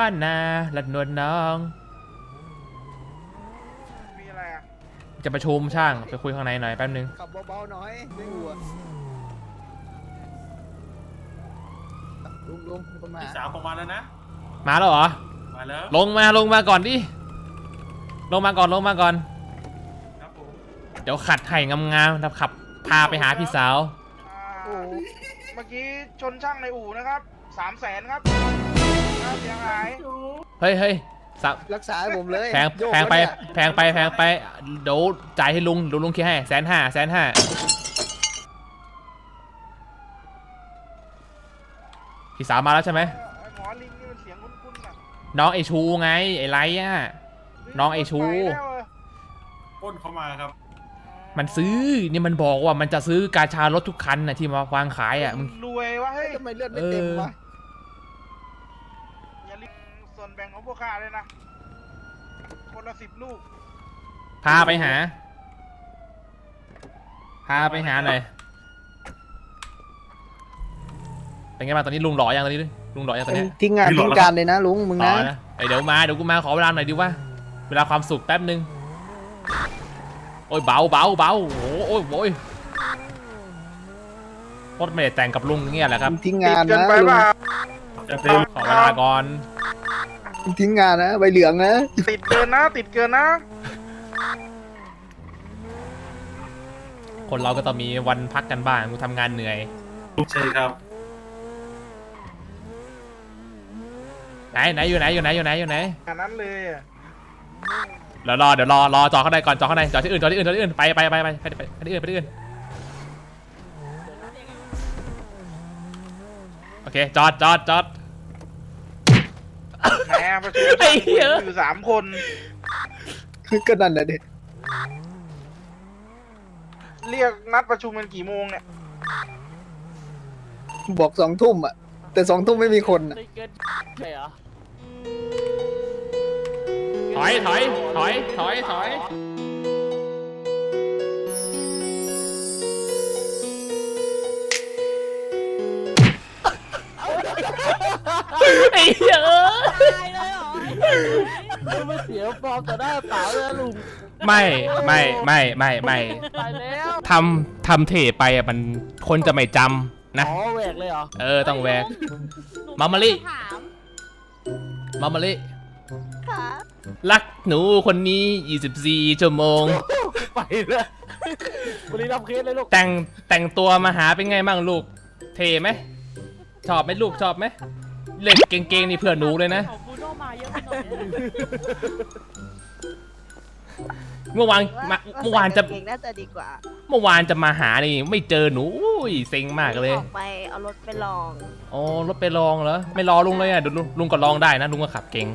บ้านนาลัดนวลน้อง มีอะไรอะ จะประชุมช่างไปคุยข้างในหน่อยแป๊บนึง ขับเบาๆหน่อยไม่หัวลุงลุงมีคนมาพี่สาวผมมาแล้วนะ มาแล้วเหรอ มาแล้วลงมาลงมาก่อนดิ ลงมาก่อนลงมาก่อน ครับผมเดี๋ยวขัดให้งามๆนะขับพาไปหาพี่สาว อ่าโอ้เมื่อกี้ชนช่างในอู่นะครับ สามแสนครับครับเสียหาย เฮ้ยเฮ้ยสับรักษาให้ผมเลยแพงโยกแพงไป แล้วเนี่ยแพงไปแพงไปเดี๋ยวจ่ายให้ลุงเดี๋ยวลุงคิดให้แสนห้าแสนห้าพี่สาวมาแล้วใช่ไหมไอ้หมอลิงนี่มันเสียงคุ้นๆอะน้องไอชูไงไอไรอะน้องไอ้ชูไปแล้วเออปล้นเข้ามาครับ มันซื้อนี่มันบอกว่ามันจะซื้อ กาชารถทุกคันนะที่มาวางขายอะมึงรวยวะเฮ้ย ทำไมเลือดไม่เต็มวะอย่าลืมส่วน แบ่งของพวกข้าเลยนะ คนละสิบลูก พาไปหา พาไปหาหน่อย เป็นไงบ้างตอนนี้ลุงหล่อยังตอนนี้ลุงหล่อยังตอนเนี้ยทิ้งงานทิ้งการเลยนะลุงมึงต่นะ อนะเอ้ยเดี๋ยวมาเดี๋ยวกูมาขอเวลาหน่อยดิว่า เวลาความสุขแป๊บนึง โอ้ยเบาเบาเบาโอ้โหโอ้ยโอ้ยรถไม่ได้แต่งกับลุงอย่างเงี้ยแหละครับมึงทิ้งติงาดนเกินนะไปลุงเปล่าจะเต็มขอเวลาก่อนมึง ทิ้งงานนะใบเหลืองนะติดเกินนะ ติดเกินนะ คนเราก็ต้องมีวันพักกันบ้างกูทำงานเหนื่อย ใช่ครับ ไหนไหนอยู่ไหนอยู่ไหนอยู่ไหนอยู่ไหนอันนั้นเลยอะเดี๋ยวรอเดี๋ยวรอรอจอเข้าได้ก่อนจอเข้าได้จอที่อื่นจอที่อื่นจอที่อื่นไปไปไปไปไปไปไปที่อื่นไปที่อื่นโอเคจอดจอดจอด แหมประชุมไอ้เหี้ย อยู่สามคนก็นั่นนะเด็เรียกนัดประชุมกันกี่โมงเนี่ยบอกสองทุ่มอะ แต่สองทุ่มไม่มีคนอะถอยถอยถอยถอยถอย ไอ้เหี้ยเอ้ยตายเลยเหรอไม่เสียฟอร์มต่อหน้าเปล่าเลยนะลุงไม่ไม่ไม่ไม่ไม่ตายแล้วทำทำเทไปอะมันคนจะไม่จำนะ อ๋อแหวกเลยเหรอเออต้องแวกหนูมามาลิ ถามมามาลิค่ะรักหนูคนนี้ 24 ชั่วโมง ไปเลยวันนี้รับเคสเลยลูกแต่งแต่งตัวมาหาเป็นไงบ้างลูก เทไหมชอบไหมลูกชอบไหม เล็กเก่งๆนี่เพื่อหนูเลยนะของบูโนมาเยอะไปหน่อยนะเมื่อวานมาเมื่อวานจะเก่งน่าจะดีกว่าเมื่อวานจะมาหานี่ไม่เจอหนูอุ้ยเซ็งมากเลยออกไปเอารถไปลองอ๋อรถไปลองเหรอไม่รอลุงเลยอะเดี๋ยวลุงลุงก็ลองได้นะลุงก็ขับเก่ง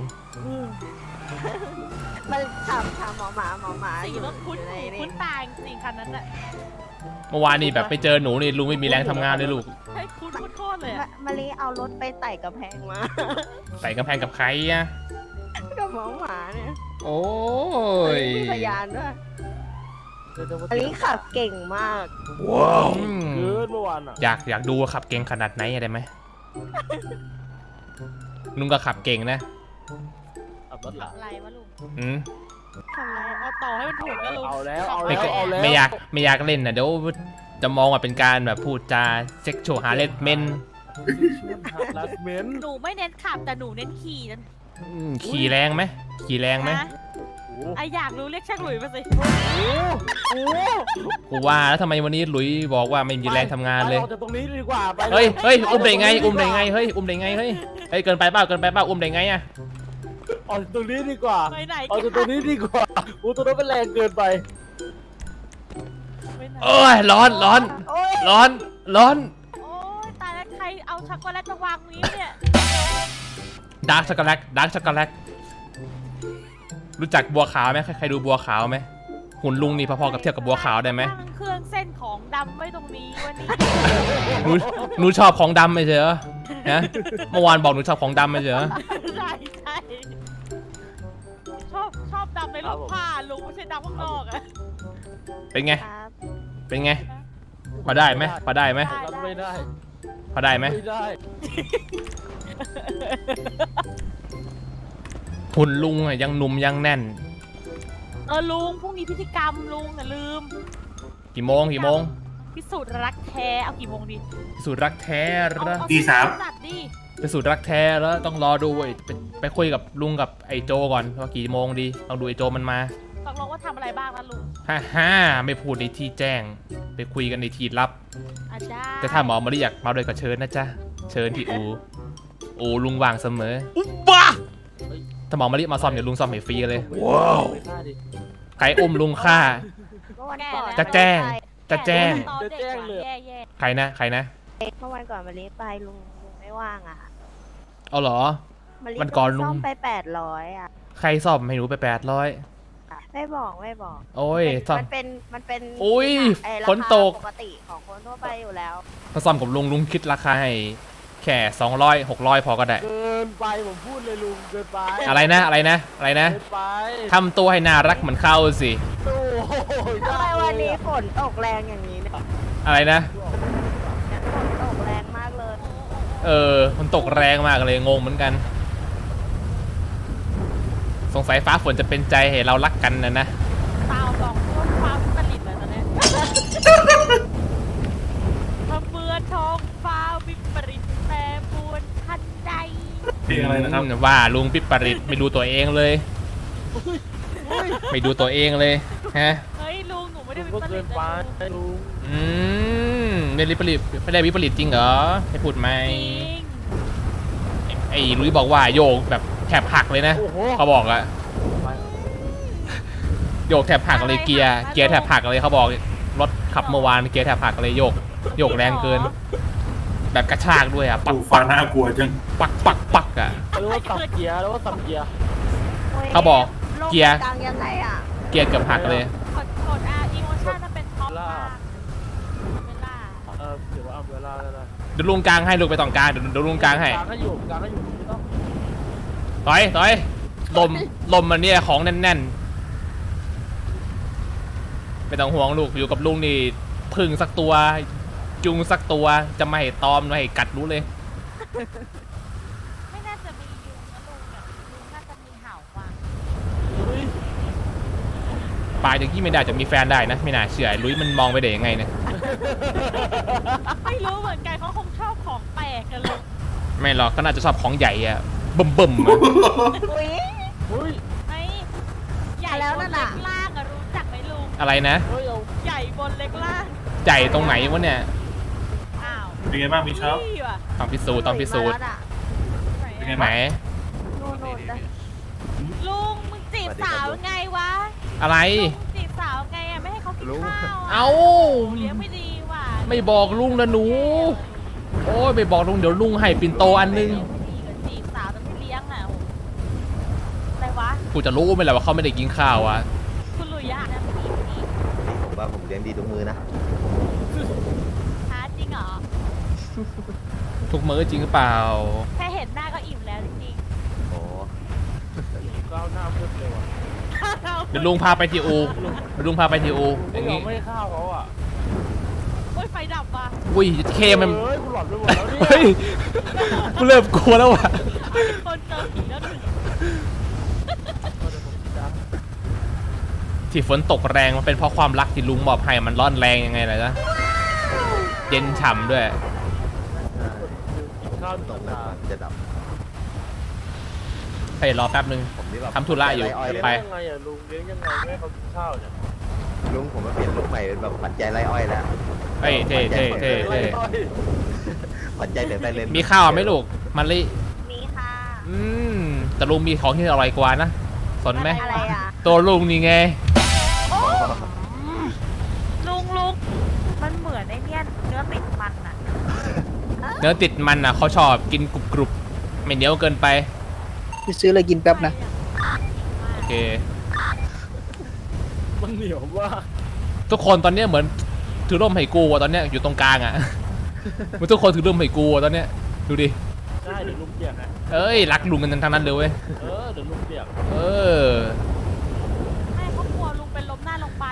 มันถามถามหมอหมาหมอหมาสีอยู่รถคุ้นอยู่ในหูนี่คุ้นตาจริงๆคันนั้นอะเมื่อวานนี่แบบไปเจอหนูนี่ลุงไม่มีแรงทำงานเลยลูก ให้คุ้นคุ้นโคตรเลยมะอะมะลิเอารถไปไต่กำแพงมา ใส่กำแพงกับใครอะ กับหมอหมาเนี่ยโอ้ยมีพยานด้วยเดี๋ยวจะมาอันนี้ขับเก่งมากอืมเกินเมื่อวานอะอยากอยากดูว่าขับเก่งขนาดไหนอะได้ไหมลุงก็ขับเก่งนะขับรถหลังอะไรวะลุงอืมทำไมเอาต่อให้มันถูกนะลุงเอาแล้ว เอาไม่แล้วเคยเอาแล้ว ไม่อยากไม่อยากเล่นนะเดี๋ยว จะมองว่าเป็นการแบบพูดจาเซ็กชวลฮาร์เลสเมนลัดเมนหนูไม่เน้นขับแต่หนูเน้นขี่นั่นขี่แรงไหมขี่แรงไหมนะโอ้ไอะอยากรู้เรียกช่างหลุยมาสิโหกูว่าแล้วทำไมวันนี้หลุยบอกว่าไม่มีแรงทำงานเลยไปออกจากตรงนี้ดีกว่าไปเฮ้ยเฮ้ยอุ้มได้ไง อุ้มได้ไง เฮ้ย อุ้มได้ไง เฮ้ย เฮ้ย เกินไปเปล่า เกินไปเปล่า อุ้มได้ไงอะออกจากตรงนี้ดีกว่าไปไหนออกกัจากตรงนี้ดีกว่าอู้ตัวนั้นเป็นแรงเกินไปไปไหน โอ้ยร้อนร้อน โอ้ยร้อนร้อนโอ้ยตายแล้วใครเอาช็อกโกแลตมาวางนี้เนี่ยดาร์กช็อกโกแลตดาร์กช็อกโกแลตรู้จักบัวขาวไหมใครใครดูบัวขาวไหมหุ่นลุงนี่พอๆกับเทียบกับบัวขาวได้ไหมตั้งเครื่องเส้นของดำไว้ตรงนี้วันนี้หนูหนูชอบของดำไหมเจอนะเมื่อวานบอกหนูชอบของดำไหมเจอใช่ใช่ชอบชอบดำในรูปผ้าลุงไม่ใช่ดำข้างนอกอะเป็นไงครับ เป็นไง พอได้ไหมพอได้ไหมรับไม่ได้พอได้ไหมไม่ได้หุ่นลุงอะยังหนุ่มยังแน่น เออลุงพรุ่งนี้พิธีกรรมลุงอย่าลืม กี่โมงกี่โมงพิสูจน์รักแท้เอากี่โมงดีพิสูจน์รักแท้เอาแล้วเอาตีสาม จัดดิพิสูจน์รักแท้แล้วต้องรอดูไอ้ไปไปคุยกับลุงกับไอ้โจก่อนว่ากี่โมงดีต้องดูไอ้โจมันมา ตกลงว่าทำอะไรบ้างนะลุงฮ่าฮ่าไม่พูดในที่แจ้ง ไปคุยกันในที่ลับ อาจารย์แต่ถ้าหมอมาเรียกมาด้วยก็เชิญนะจ๊ะ เชิญที่อูอูลุงวางเสมอบ้าถ้าหมอมาเรียกมาซ่อมเดี๋ยวลุงซ่อมให้ฟรีเลยไม่ฆ่าดิใครอุ้มลุงฆ่า เมื่อวันก่อนจะแจ้ง จะแจ้ง ตอนเด็กจะแจ้งอะเลยแย่แย่ใครนะ ใครนะ เมื่อวันก่อนมาลีไปลุงลุงไม่ว่างอะเอาเหรอมาลีวันก่อนลุง ซ่อมไปแปดร้อยอะ ใครซ่อมให้หนูไปแปดร้อย ไม่บอกไม่บอกโอ้ยซ่อม มันเป็นมันเป็นอุ๊ยไอ้ราฝนคาตก ปกติของคนทั่วไปอยู่แล้ว ถ้าซ่อมกับลุงลุงคิดราคาให้แค่สองร้อยหกร้อยพอก็ได้ เกินไปผมพูดเลยลุงเกินไปอะไรนะอะไรนะอะไรนะเกินไปทำตัวให้น่ารักเหมือนเข้าสิโอ้โหทำไมวันนี้ฝนตกแรงอย่างนี้เนี่ยอะไรนะ ฝนตกแรงมากเลย เออมันตกแรงมากเลยงงเหมือนกัน สงสัยฟ้าฝนจะเป็นใจให้เรารักกันนะนะตาวสองต้นฟ้าวิปริตเลยตอนเนี้ยทำเบือนทองฟ้าวิปริตแปรปรวนทันใดเพลงอะไรนะครับ อืมว่าลุงปิดปริตไม่ดูตัวเองเลย ไม่ดูตัวเองเลยฮะ เฮ้ยลุงหนูไม่ได้ลุงวิก็ปริเกิตนไปนะลุงลุงอืมไม่ได้วิปริตไม่ได้วิปริตจริงเหรอให้พูดไหมจริงไอ้ลุยบอกว่าโยกแบบ แถบหักเลยนะโอ้โห เขาบอกอะโยกแถบหักเลยเกียร์เกียร์แถบหักเลยเขาบอกรถขับเมื่อวานเกียร์แถบหักเลยโยกโยกแรงเกิน แบบกระชากด้วยอะปักดูฟ้าน่ากลัวจังปักปักปักอะเรียกว่าสับเกียร์แล้วว่าสับเกียร์ เขาบอกลงเกียร์ กลางยังไงอะเกียร์เกือบหักเลย กดกดอาอีโมชั่นมันเป็นท็อปมาเวลา เออถือว่าอัมเบล่าแล้วนะเดี๋ยวลุงกลางให้ลุงไปตองกลางเดี๋ยวเดี๋ยวลุงกลางให้ กลางก็อยู่กลางก็อยู่ไม่ต้อง ถอยถอยลมลมมันเนี่ยของแน่นๆไม่ต้องห่วงลูกอยู่กับลุงนี่พึ่งสักตัว จุงสักตัวจะไม่ให้ตอมไม่ให้กัดรู้เลย ไม่น่าจะมียุงนะลุงเนี่ยลุงน่าจะมีเห่าว่ะเฮ้ยปลายอย่างที่ไม่ได้จะมีแฟนได้นะไม่น่าเชื่อไอ้ลุยมันมองไปได้ยังไงเนี่ยไม่รู้เหมือนกันเขาคงชอบของแปลกกันลุงไม่หรอกก็น่าจะชอบของใหญ่อะเบิ่มเบิ่มๆอะอุ้ยเฮ้ยไอ้ใหญ่แล้วบนั่นนเล็น่ะ กล่างอะรู้จักไหมลุงอะไรนะเฮ้ยเอาใหญ่บนเล็กล่างใหญ่ตรงไหนวะเนี่ยอ้าวเป็นไงบ้างพี่ช็อปนี่ว่ะต้องพิสูจน์ต้องพิสูจน์มาแล้วน่ะไหนเป็นไงไหนบ้างนู่นนู่นนะลุงมึงจีบสาวไงวะอะไร ลุงจีบสาวไงอะไม่ให้เขากินข้าวะเอ้า เลี้ยงไม่ดีว่ะไม่บอกลุงนะหนู โอ้ยไม่บอกลุงเดี๋ยวลุงให้ปิ่นโตอันนึง กูจะรู้ไหมล่ะว่าเขาไม่ได้กินข้าวอะคุณหลุยอะนะพี่พี่ผมว่าผมเลี้ยงดีทุกมือนะหาจริงเหรอ ทุกมื้อจริงหรือเปล่า แค่เห็นหน้าก็อิ่มแล้วจริงโอ้ก้าวหน้าพูดเลยว่ะๆเดี๋ยวลุงพาไปทีอูเดี๋ยวลุงพาไปทีอูอไม่ย่างยองี้มไม่ให้ข้าวเขาอะโอ้ยไฟดับว่ะอุ้ยเคมัน เฮ้ยกูหลอนไปหมดแล้วเนี่ยเฮ้ย กูเริ่มกลัวแล้วว่ะ คนเจอผีแล้วหนึ่ง ที่ฝนตกแรงมันเป็นเพราะความรักที่ลุงมอบให้มันร้อนแรงยังไงล่ะจ๊ะเย็นฉ่ำด้วยกินข้าวหนึ่งตสักปแล้วดาห์จะดับเฮ้ยรอแป๊บนึง ผมนี่แบบทำธุระอยู่ใจอ้อยเลยไปเลี้ยงยังไงอะลุงเลี้ยงยังไงไม่ให้เขากินข้าวเนี่ยลุงผมมาเปลี่ยนลุกใหม่เป็นแบบปัจจัยไรอ้อยแล้วเฮ้ยเท่เท่เท่เท่ปัจจัยแต่ไซเลนมีข้าวไหมลูกมันลิมีค่ะอืมแต่ลุงมีของที่อร่อยกว่านะสนไหมอะไรอะ ตัวลุงนี่ไงลุงลุงมันเหมือนไอ้เนี่ยเนื้อติดมันอะ เนื้อติดมันอะเขาชอบกินกรุบกรุบๆไม่เหนียวเกินไป ไปซื้ออะไรกินแป๊บนะ โอเค มันเหนียวมากทุกคนตอนเนี้ยเหมือนถือร่มไห้กูอะตอนเนี้ยอยู่ตรงกลางอะ เหมันทุกคนถือร่มไห้กูอะตอนเนี้ยดูดิ ได้เดี๋ยวลุงเปียกนะ เอ้ยรักลุงกันทั้งนั้นเลยเว้ย เออเดี๋ยวลุงเปียก เออ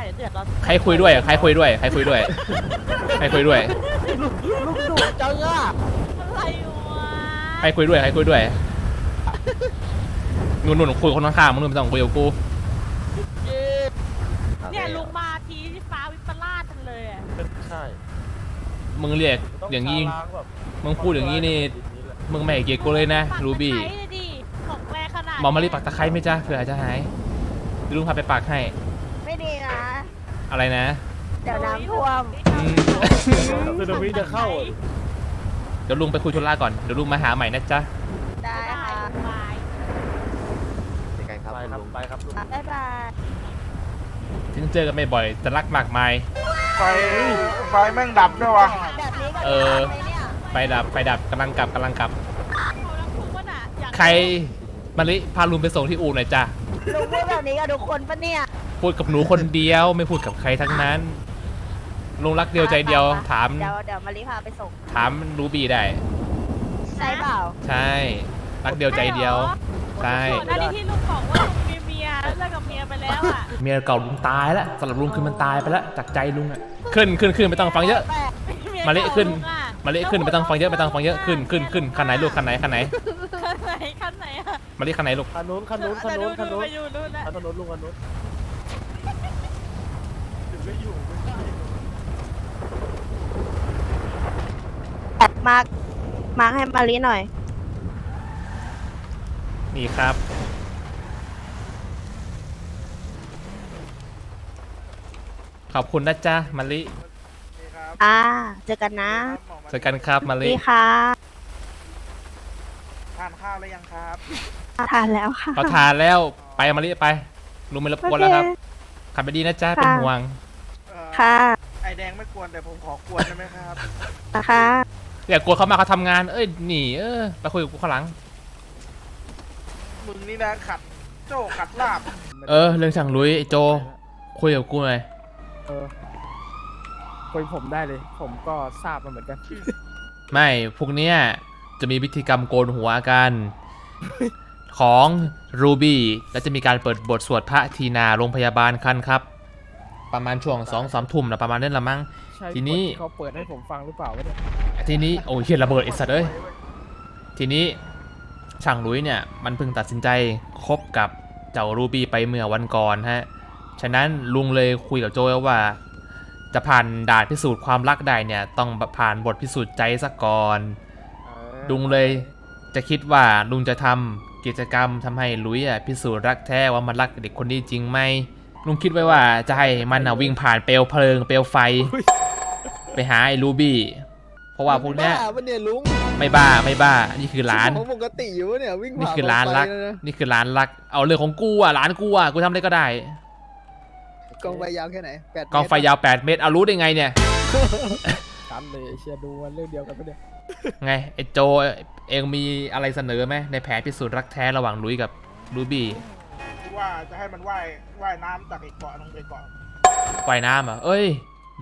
เดี๋ยวเดือดร้อนใครคุยด้วยใครคุยด้วยใครคุยด้วยใครคุยด้วยลุงลุงดุจังอะอะไรวะใครคุยด้วยใครคุยด้วยนู่นนู่นคุยกับคนข้างๆมึงนู่นไม่ต้องคุยกับกูเนี่ยลุงมาทีที่ฟ้าวิปลาสจังเลยอะใช่มึงเรียกอย่างนี้มึงพูดอย่างนี้นี่ มึงไม่ให้เกียรติกูเลยนะปักรูบี้ตะไคร้เลยดิของแรงขนาดหมอมารีปักตะไคร้ไหมจ๊ะเผื่ออาจจะหายเดี๋ยวลุงพาไปปักให้ไม่ดีนะ อะไรนะเดี๋ยวน้ำท่วมอืมซึนามิจะเข้า เดี๋ยวลุงไปคุยธุระก่อนเดี๋ยวลุงมาหาใหม่นะจ๊ะได้ได้ค่ะบายในการครับไปครับลุงไปครับลุงบ๊ายบายถึงเจอกันไม่บ่อยแต่รักมากมาย ไฟไฟแม่งดับด้วยวะแบบนี้ก็เออ ได้ไหมเนี่ยไฟดับไฟดับกำลังกลับกำลังกลับเขาลังทุกข์ว่าน่ะอยากใครมาริพาลุงไปส่งที่อู่หน่อยจ้ะลุงพูดแบบนี้กับทุกคนปะเนี่ย พูดกับหนูคนเดียว ไม่พูดกับใครทั้งนั้นลุงรักเดียวใจเดียวไปๆถาม เดี๋ยวเดี๋ยวมารีพาไปส่งถามรูบี้ได้ ใช่เปล่า ใช่ รักเดียวใจเดียว ใช่ก่อนหน้านี้ที่ลุงบอกว่าลุงมีเมียแล้วเลิกกับเมียไปแล้วอะเมียเก่าลุงตายแล้วสำหรับลุงคือมันตายไปแล้วจากใจลุงอะขึ้นขึ้นขึ้นไม่ต้องฟังเยอะยมาเละขึ้นก่ลุงอะมาเละขึ้นไม่ต้องฟังเยอะไม่ต้องฟังเยอะขึ้นขึ้นขึ้นคันไหนลูกคันไหนคันไหนคันไหนคันไหนอะมาเละคันไหนลูกคันนู้นคันนู้นคันแต่นู้นคันดูนู้นไปอยู่นู่นนะคันนู้น ลุงคันนู้นมาร์คมาร์คให้มารีหน่อย นี่ครับ ขอบคุณนะจ๊ะมาลินี่ครับอ่า เจอกันนะหมอมาเจอกันครับมาลิดีค่ะทานข้าวแล้วยังครับทานแล้วค่ะ เขาทานแล้วไปมาลิไปลุงไม่รบกวนแล้วครับโอเขับไปดีนะจ๊ะเป็นห่วงเอ่อ ค่ะไอแดงไม่กวนแต่ผมขอกวนได้ไหมครับนะคะอย่ากลัวเขามาเขาทำงาน เอ้ยหนีเออไปคุยกับกูข้างหลัง มึงนี่นะขัดโจ้ขัดลาบเออ เรื่องช่างลุยไอ้โจ คุยกับกูหน่อยเออคุยผมได้เลย ผมก็ทราบมาเหมือนกัน ไม่พวกเนี้ยจะมีพิธีกรรมโกนหัวกัน ของรูบี้แล้วจะมีการเปิดบทสวดพระทีนาโรงพยาบาลคันครับ ประมาณช่วงสองสามทุ่มนะประมาณนั้นละมั้ง ใช่ทีนี้บทที่เขาเปิดให้ผมฟังหรือเปล่าวะเนี่ยทีนี้โอ้ยเฮียระเบิดไอ้สัตว์เอ้ย ทีนี้ช่างลุยเนี่ยมันเพิ่งตัดสินใจคบกับเจ้ารูบี้ไปเมื่อวันก่อนฮะ ฉะนั้นลุงเลยคุยกับโจว่า จะผ่านด่านพิสูจน์ความรักได้เนี่ยต้องผ่านบทพิสูจน์ใจซะก่อน เออลุงเลยจะคิดว่าลุงจะทำกิจกรรมทำให้ลุยอะพิสูจน์รักแท้ว่ามันรักเด็กคนนี้จริงไหม ลุงคิดไว้ว่าจะให้มันอะวิ่งผ่านเปลวเพลิง เปลวไฟ ไปหาไอ้รูบี้ เพราะว่าพวกเนี้ยบ้าปะเนี่ยลุงไม่บ้าไม่บ้า นี่คือร้าน ของปกติอยู่วะเนี่ยวิ่งนี่ผ่คือร้านรักกองไฟะนี่คือร้านรัก เอาเรื่องของกูอะร้านกูอะกูทำอะไรก็ได้ กองไฟยาวแค่ไหนแปดกองไฟยาว 8 เมตร เอารู้ได้ไงเนี่ยกันเลยเชียร์ดูมันเรื่องเดียวกันปะเนี่ยไงไอ้โจเองมีอะไรเสนอไหมในแผนพิสูจน์รักแท้ระหว่างลุยกับรูบี้ที่ ว่าจะให้มันว่ายว่ายน้ำจากไอ้เกาะลงไปเกาะว่ายน้ำเหรอะเอ้ย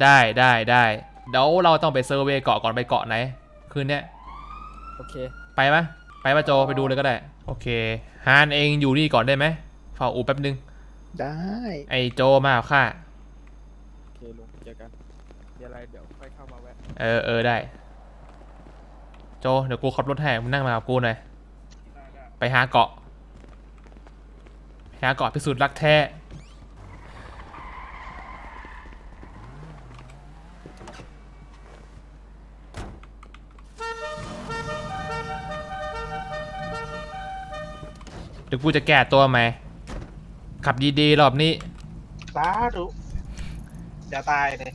ได้ได้ได้เดี๋ยวเราต้องไปเซอร์เวย์เกาะก่อนไปเกาะไหน คืนเนี้ย โอเค ไปไหมไปปะโจไปดูเลยก็ได้ โอเคฮานเองอยู่นี่ก่อนได้ไหมเฝ้าอูแป๊บนึง ได้ไอ้โจมาเอาค่าโอเคลุงเจอกันมีอะไรเดี๋ยวค่อยเข้ามาแวะเออเออได้ โจเดี๋ยวกูขับรถให้มึงนั่งมากับกูหน่อย ได้ได้ไปหาเกาะไป หาเกาะพิสูจน์รักแท้เดี๋ยวกูจะแก้ตัวไหม ขับดีๆรอบนี้ สาธุอย่าตายเลย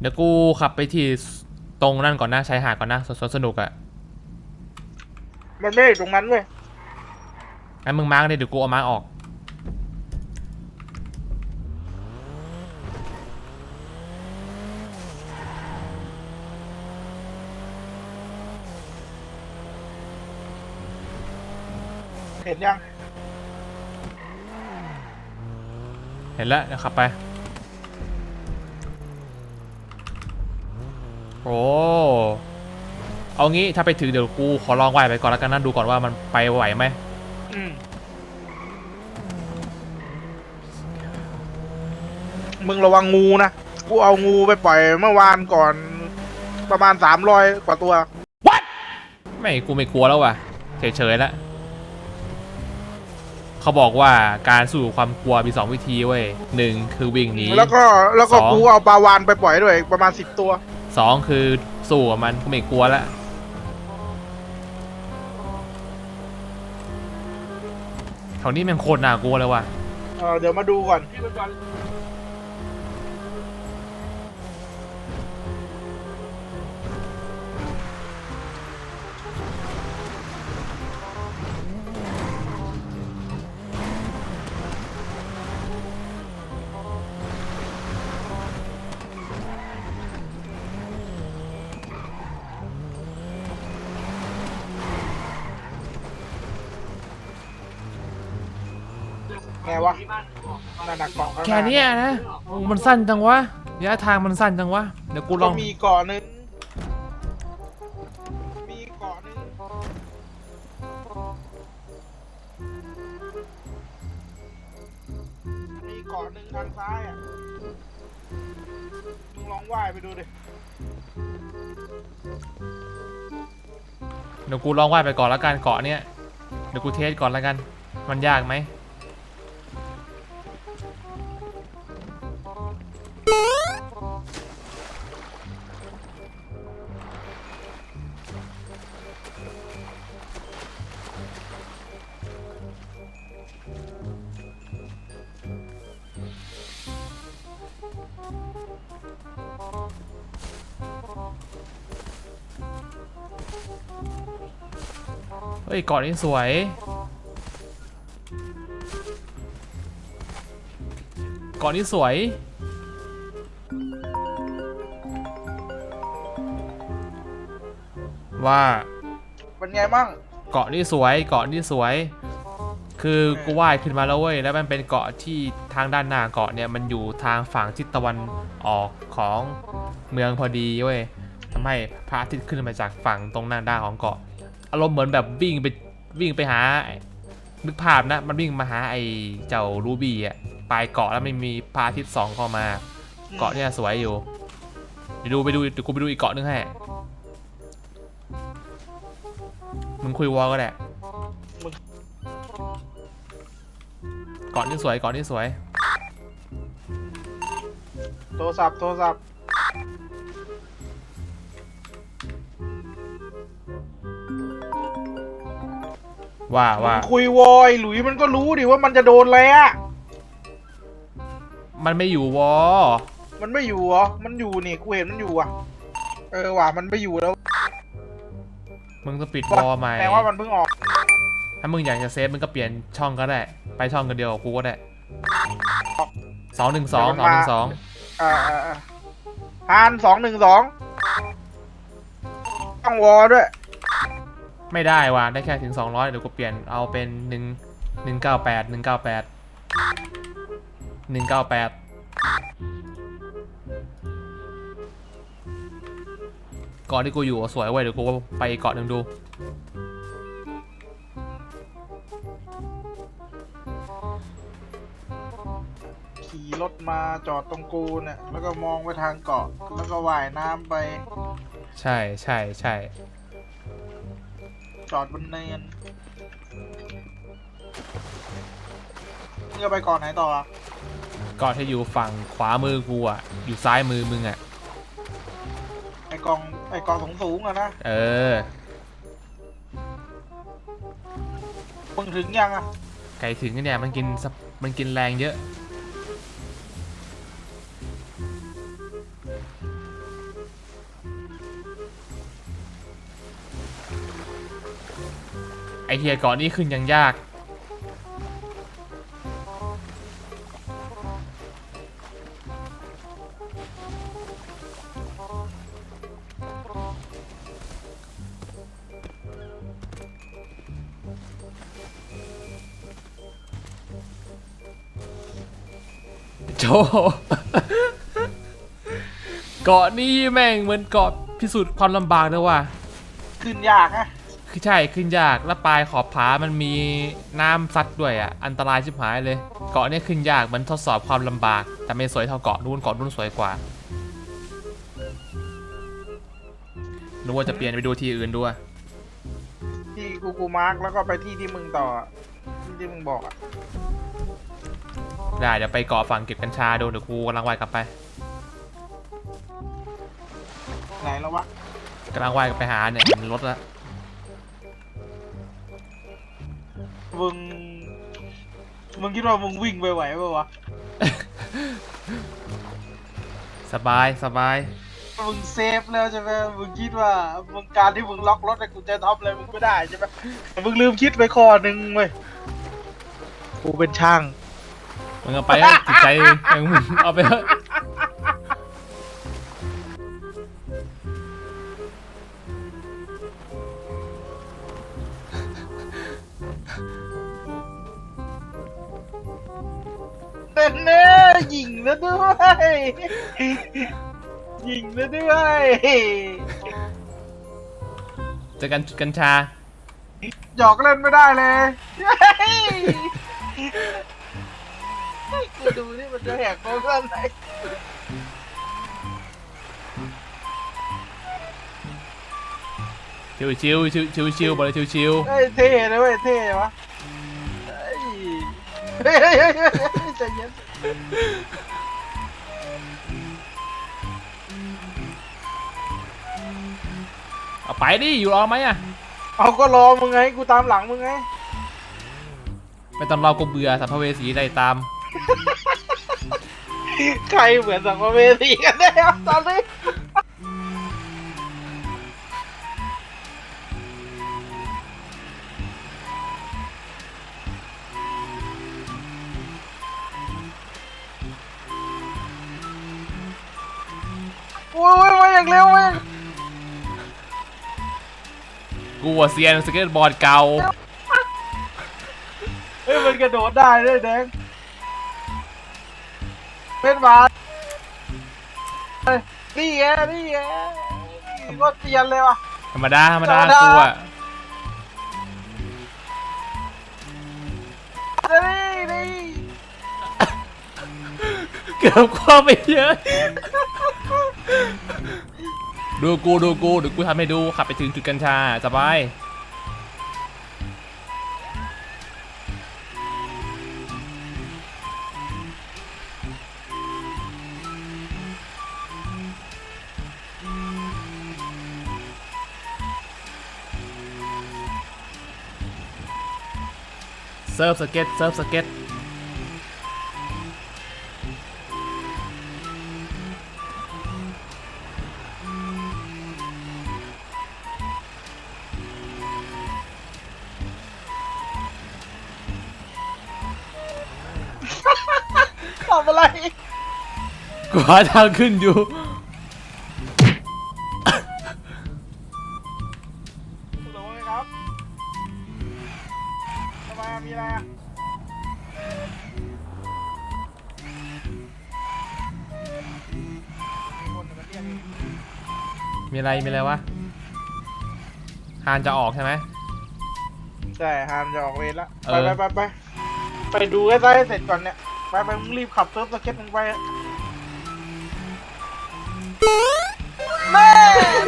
เดี๋ยวกูขับไปที่ตรงนั่นก่อนนะชายหาดก่อนนะสวนสวนสนุกอะ มันไม่ได้ตรงนั้นเว้ย งั้นมึงมาร์กเลยเดี๋ยวกูเอามาร์กออก เห็นยัง เห็นแล้วเดี๋ยวขับไป โอ้ เอางี้ถ้าไปถึงเดี๋ยวกูขอลองไหวไปก่อนแล้วกันนะดูก่อนว่ามันไปไหวไหม อืมมึงระวังงูนะ กูเอางูไปปล่อยเมื่อวานก่อน ประมาณสามร้อยกว่าตัว ไม่กูไม่กลัวแล้วว่ะ เฉยๆแล้วเขาบอกว่าการสู้กับความกลัวมีสองวิธีเว้ยหนึ่งคือวิ่งหนี แล้วก็แล้วก็สอง กูเอาปลาวานไปปล่อยด้วย ประมาณสิบตัว สองคือสู้กับมันก็ไม่กลัวแล้ว แถวนี้แมันโคตรน่ากลัวเลยว่ะเออเดี๋ยวมาดูก่อนไงวะนั่นหนักเกาะข้างหาแค่เนี้ยนะโอ้มันสั้นจังวะระยะทางมันสั้นจังวะ เดี๋ยวกูลก็อง มีเกาะหนึงมีเกาะหนึงมีเกาะหนึ่งทางซ้ายอะมึงลองว่ายไปดูดิเดี๋ยวกูลองว่ายไปก่อนแล้วกันเกาะเนี้ยเดี๋ยวกูเทสก่อนแล้วกัน มันยากไหม เฮ้ยเกาะนี้สวยเกาะนี้สวย ว่าเป็นไงมั่งเกาะนี่สวย เกาะนี่สวย คือกูว่ายขึ้นมาแล้วเว้ย แล้วมันเป็นเกาะที่ทางด้านหน้าเกาะเนี่ยมันอยู่ทางฝั่งทิศตะวันออกของเมืองพอดีเว้ยทำให้พระอาทิตย์ขึ้นมาจากฝั่งตรงหน้าด้านของเกาะ อารมณ์เหมือนแบบวิ่งไปวิ่งไปหานึกภาพนะมันวิ่งมาหาไอ้เจ้ารูบี้อะปลายเกาะแล้วไม่มีพาทิตย์สองเข้ามา เกาะเนี่ยสวยอยู่เดี๋ยวดูไปดูเดี๋ยวกูไปดูอีกเกาะนึงให้มึงคุยวอลก็ได้เกาะนี่สวยเกาะนี่สวยโทรศัพท์โทรศัพท์ ว่าว่าคุยวอยหลุยมันก็รู้ดิว่ามันจะโดนอะไรอะมันไม่อยู่วอมันไม่อยู่เหรอ มันอยู่นี่กูเห็นมันอยู่อะ เออว่ะมันไม่อยู่แล้วมึงต้องปิดวอใหม่แปลว่ามันเพิ่งออก ถ้ามึงอยากจะเซฟมึงก็เปลี่ยนช่องก็ได้ ไปช่องกันเดียวกับกูก็ได้สองหนึ่งสองสองหนึ่งสองอ่าอ่าอ่าฮานสองหนึ่งสองต้องวอด้วย ไม่ได้ว่ะได้แค่ถึง 200เดี๋ยวกูเปลี่ยนเอาเป็น1 198 198 198เกาะที่กูอยู่อะสวยเว้ยเดี๋ยวกูไปเกาะหนึ่งดูขี่รถมาจอดตรงกูเนี่ยแล้วก็มองไปทางเกาะแล้วก็ว่ายน้ำไป ใช่ใช่ใช่ จอดบนเนินมึงจะไปเกาะไหนต่ออะเกาะที่อยู่ฝั่งขวามือกูอะ อยู่ซ้ายมือมึงอะ ไอกองไอกองสูงสูงๆอะนะเออ มึงถึงยังอะ ไก่ถึงเนี่ยมันกินสปมันกินแรงเยอะ อเทียเกาะนี่ขึ้นยังยาก โจ เกาะนี้แม่งเหมือนเกาะพิสูจน์ความลำบากเลยว่ะ ขึ้นยากนะ คือใช่ขึ้นยากแล้วปลายขอบผามันมีน้ำซัดด้วยอะอันตรายชิบหายเลย เกาะเนี่ยขึ้นยากมันทดสอบความลำบาก แต่ไม่สวยเท่าเกาะนู้นเกาะนู้นสวยกว่านึกว่าจะเปลี่ยนไปดูที่อื่นด้วยที่กูกูกูมาร์กแล้วก็ไปที่ที่มึงต่ออะที่ที่มึงบอกอะได้เดี๋ยวไปเกาะฝั่งเก็บกัญชาดูเดี๋ยวกูกำลังว่ายกลับไปไหนแล้ววะกำลังว่ายกลับไปหาเนี่ยเห็นรถแล้ว มึง มึงคิดว่ามึงวิ่งไปไหวปะวะสบายสบาย มึงเซฟแล้วใช่ไหมมึงคิดว่ามึงการที่มึงล็อกรถไอ้กูจะทำอะไรมึงไม่ได้ใช่ไหมแต่มึงลืมคิดไปข้อหนึ่งเว้ยกูเป็นช่างมึงเอาไปเถอะจิตใจมึงเอาไปเถอะ ยยิงแล้วด้วยเจอกันจุดกัญชา หยอกเล่นไม่ได้เลยกูดูนี่มันจะแหกโค้งกันไหนชิวชิวชิวชิวชิวบอกเลยชิวชิวเฮ้ยเท่เลยเว้ยเท่วะเฮ้ยเฮ้ยเฮ้ยเฮ้ยเฮ้ยใจเย็น เอาไปดิอยู่รอไหมอะเอาก็รอมึงไงกูตามหลังมึงไงไม่ต้องรอกูเบื่อสัมภเวสีได้ตามใครเหมือนสังเวสีกันแน่วะตอนนี้โอ้ยมาอย่างเร็วเว้ย กูอะเซียนสเก็ตบอร์ดเก่า เฮ้ยมันกระโดดได้ด้วยแดงเป็นบาสเฮ้ยนี่ไงนี่ไงรถเตียนเลยว่ะ ธรรมดาธรรมดาธรรมดา กูอะนี่นี่เกือบคว้าไปเยอะ ดูกูดูกูเดี๋ยวกูทำให้ดูขับไปถึงจุดกัญชาสบายเซิร์ฟสเก็ตเซิร์ฟสเก็ต ทำอะไรกูหาทางขึ้นอยู่คุณหลวงไงครับทำไมอะมีอะไรอะมีคนมาเรียกเองมีอะไร มีอะไรวะฮานจะออกใช่ไหม ใช่ฮามจะออกเวรละ เอไปอ ไปไปไปไปดูให้ได้ให้เสร็จก่อนเนี่ย ไปไปมึงรีบขับเซิร์ฟสเก็ตมึงไปอะแม่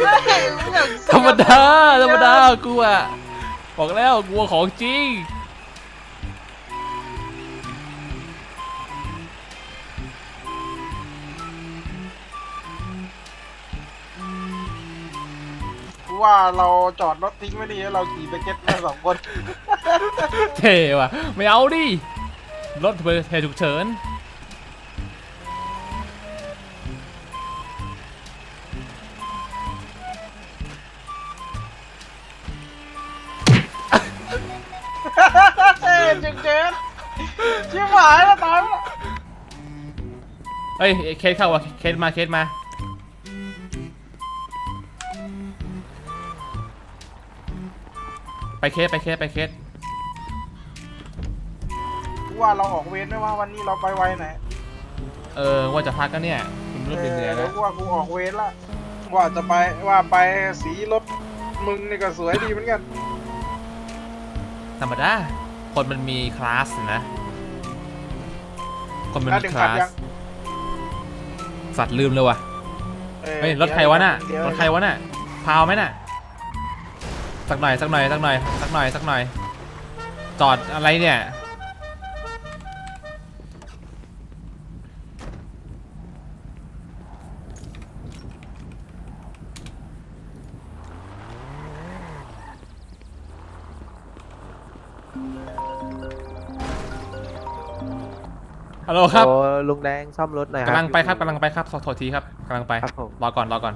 แม่มึงอยากธรรมดาธรรมดากูอะบอกแล้วกูว่าของจริงกูว่าเราจอดรถทิ้งไว้ดีแล้วเราขี่สเก็ตมาสองคน เท่ว่ะ ไม่เอาดิ รถเบอร์เทฉุกเฉินเฮ้ยจึงเจ๊ชิบหายแล้วตอนนี้เฮ้ยเคสเข้าว่ะเคสมาเคสมาไปเคสไปเคสไปเคสกู ว่าเราออกเวรไม่ว่าวันนี้เราไปไวไหนเออว่าจะพักกันเนี่ยคุณเริ่มเหนื่อยๆแล้แล้ววกูว่ากูออกเวรละว่าจะไปว่าไปสีรถมึงนี่ก็สวยดีเหมือนกัน ธรรมดาคนมันมีคลาสนะ คนมันแล้วมีถึงคขัลาบสยังสัตว์ลืมเลยว่ะออเฮ้ยรถใครวะน่ะเดี๋ยวรถใครวะน่ะพาวไหมน่ะสักหน่อยสักหน่อยสักหน่อยสักหน่อยสักหน่อย จอดอะไรเนี่ย ฮัลโหลครับโอ้ลุงแดงซ่อมรถหน่อยครับกำลังไปครับกำลังไปครับขอโทษทีครับกำลังไปครับผมรอก่อนรอก่อน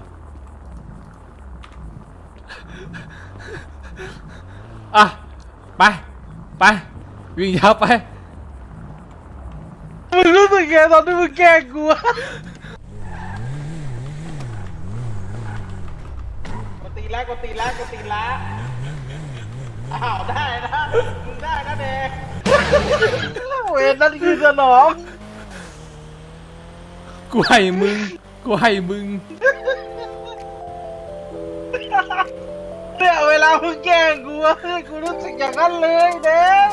อะไปไป วิ่งยาวไปมึงรู้สึกไงตอนที่มึงแกล้งกูวะกดตีละกดตีละกดตีละอ้าวได้นะมึงได้นะเดง เวรนั่นคือสนองกูให้มึงกูให้มึง เนี่ยเวลามึงแกล้งกูอะกูรู้สึกอย่างนั้นเลยเด้ง